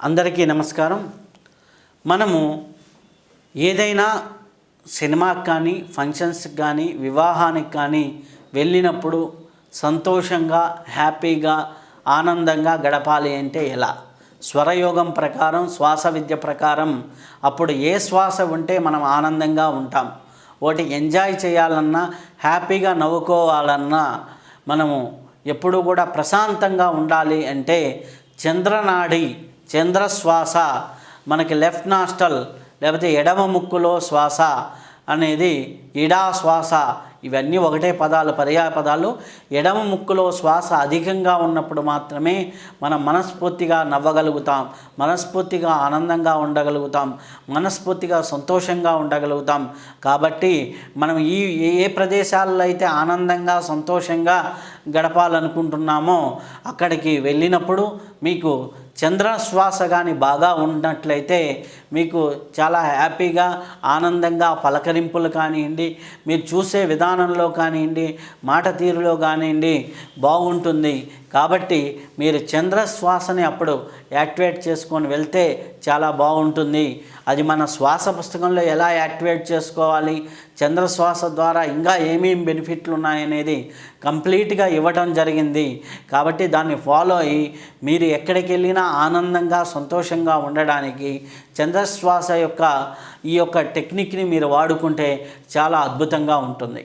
అందరికీ నమస్కారం. మనము ఏదైనా సినిమాకి కానీ ఫంక్షన్స్కి కానీ వివాహానికి కానీ వెళ్ళినప్పుడు సంతోషంగా హ్యాపీగా ఆనందంగా గడపాలి అంటే ఎలా? స్వరయోగం ప్రకారం శ్వాస విద్య ప్రకారం అప్పుడు ఏ శ్వాస ఉంటే మనం ఆనందంగా ఉంటాం? ఒకటి ఎంజాయ్ చేయాలన్నా హ్యాపీగా నవ్వుకోవాలన్నా మనము ఎప్పుడు కూడా ప్రశాంతంగా ఉండాలి అంటే చంద్రనాడి చంద్రశ్వాస మనకి లెఫ్ట్ నాస్టల్ లేకపోతే ఎడమ ముక్కులో శ్వాస అనేది ఇడా శ్వాస. ఇవన్నీ ఒకటే పదాలు పర్యాయ పదాలు. ఎడమ ముక్కులో శ్వాస అధికంగా ఉన్నప్పుడు మాత్రమే మనం మనస్ఫూర్తిగా నవ్వగలుగుతాం మనస్ఫూర్తిగా ఆనందంగా ఉండగలుగుతాం మనస్ఫూర్తిగా సంతోషంగా ఉండగలుగుతాం. కాబట్టి మనం ఈ ఏ ప్రదేశాల్లో అయితే ఆనందంగా సంతోషంగా గడపాలనుకుంటున్నామో అక్కడికి వెళ్ళినప్పుడు మీకు చంద్ర శ్వాస కానీ బాగా ఉన్నట్లయితే మీకు చాలా హ్యాపీగా ఆనందంగా పలకరింపులు కానివ్వండి మీరు చూసే విధానంలో కానివ్వండి మాట తీరులో కానివ్వండి బాగుంటుంది. కాబట్టి మీరు చంద్రశ్వాసని అప్పుడు యాక్టివేట్ చేసుకొని వెళ్తే చాలా బాగుంటుంది. అది మన శ్వాస పుస్తకంలో ఎలా యాక్టివేట్ చేసుకోవాలి చంద్రశ్వాస ద్వారా ఇంకా ఏమేమి బెనిఫిట్లు ఉన్నాయనేది కంప్లీట్గా ఇవ్వటం జరిగింది. కాబట్టి దాన్ని ఫాలో అయ్యి మీరు ఎక్కడికి వెళ్ళినా ఆనందంగా సంతోషంగా ఉండడానికి చంద్రశ్వాస యొక్క ఈ యొక్క టెక్నిక్ని మీరు వాడుకుంటే చాలా అద్భుతంగా ఉంటుంది.